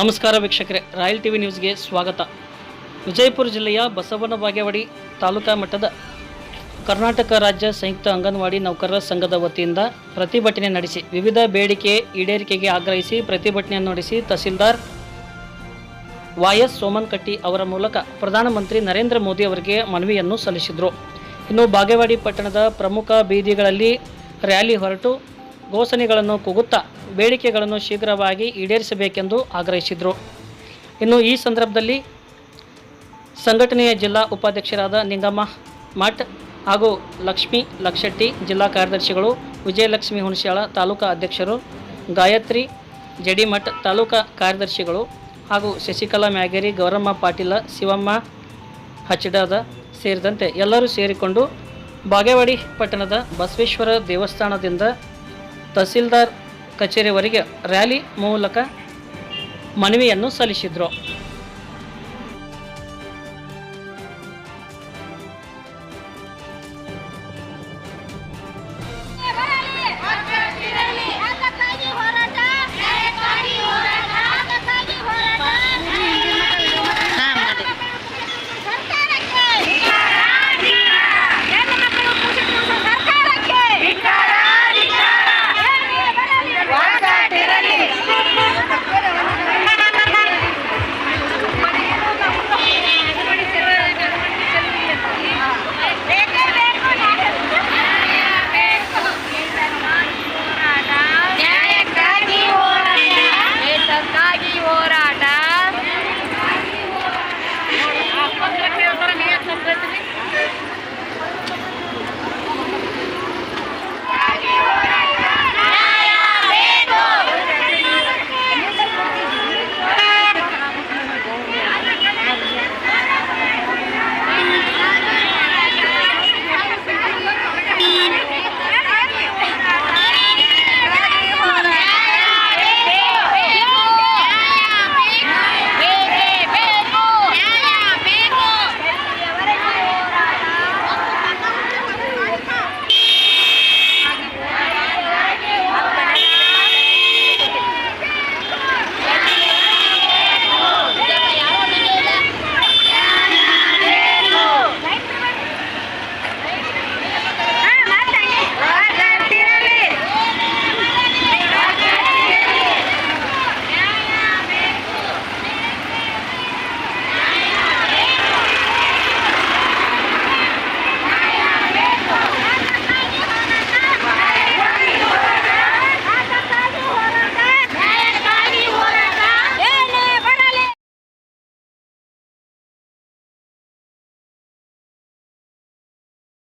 ನಮಸ್ಕಾರ ವೀಕ್ಷಕರೇ, royal TV ನ್ಯೂಸ್ಗೆ ಸ್ವಾಗತ. ವಿಜಯಪುರ ಜಿಲ್ಲೆಯ ಬಸವನ ಬಾಗೇವಾಡಿ ತಾಲೂಕಾ ಮಟ್ಟದ ಕರ್ನಾಟಕ ರಾಜ್ಯ ಸಂಯುಕ್ತ ಅಂಗನವಾಡಿ ನೌಕರರ ಸಂಘದ ವತಿಯಿಂದ ಪ್ರತಿಭಟನೆ ನಡೆಸಿ, ವಿವಿಧ ಬೇಡಿಕೆ ಈಡೇರಿಕೆಗೆ ಆಗ್ರಹಿಸಿ ಪ್ರತಿಭಟನೆಯನ್ನು ನಡೆಸಿ ತಹಸೀಲ್ದಾರ್ ವಾಯಸ್ ಸೋಮನ್ ಕಟ್ಟಿ ಅವರ ಮೂಲಕ ಪ್ರಧಾನಮಂತ್ರಿ ನರೇಂದ್ರ ಮೋದಿ ಅವರಿಗೆ ಮನವಿಯನ್ನು ಸಲ್ಲಿಸಿದರು. ಇನ್ನು ಬಾಗೇವಾಡಿ ಪಟ್ಟಣದ ಪ್ರಮುಖ ಬೀದಿಗಳಲ್ಲಿ ರ್ಯಾಲಿ ಹೊರಟು ಘೋಷಣೆಗಳನ್ನು ಕೂಗುತ್ತಾ ಬೇಡಿಕೆಗಳನ್ನು ಶೀಘ್ರವಾಗಿ ಈಡೇರಿಸಬೇಕೆಂದು ಆಗ್ರಹಿಸಿದರು. ಇನ್ನು ಈ ಸಂದರ್ಭದಲ್ಲಿ ಸಂಘಟನೆಯ ಜಿಲ್ಲಾ ಉಪಾಧ್ಯಕ್ಷರಾದ ನಿಂಗಮ್ಮ, ಮಠ್ ಹಾಗೂ ಲಕ್ಷ್ಮಿ ಲಕ್ಷಟ್ಟಿ ಜಿಲ್ಲಾ ಕಾರ್ಯದರ್ಶಿಗಳು ವಿಜಯಲಕ್ಷ್ಮಿ ಹುಣಸ್ಯಾಳ ತಾಲೂಕಾ ಅಧ್ಯಕ್ಷರು, ಗಾಯತ್ರಿ ಜಡಿಮಠ್ ತಾಲೂಕಾ ಕಾರ್ಯದರ್ಶಿಗಳು ಹಾಗೂ ಶಶಿಕಲಾ ಮ್ಯಾಗೇರಿ, ಗೌರಮ್ಮ ಪಾಟೀಲ, ಶಿವಮ್ಮ ಹಚ್ಚಡದ ಸೇರಿದಂತೆ ಎಲ್ಲರೂ ಸೇರಿಕೊಂಡು ಬಾಗೇವಾಡಿ ಪಟ್ಟಣದ ಬಸವೇಶ್ವರ ದೇವಸ್ಥಾನದಿಂದ ತಹಸೀಲ್ದಾರ್ ಕಚೇರಿವರೆಗೆ ರ್ಯಾಲಿ ಮೂಲಕ ಮನವಿಯನ್ನು ಸಲ್ಲಿಸಿದರು.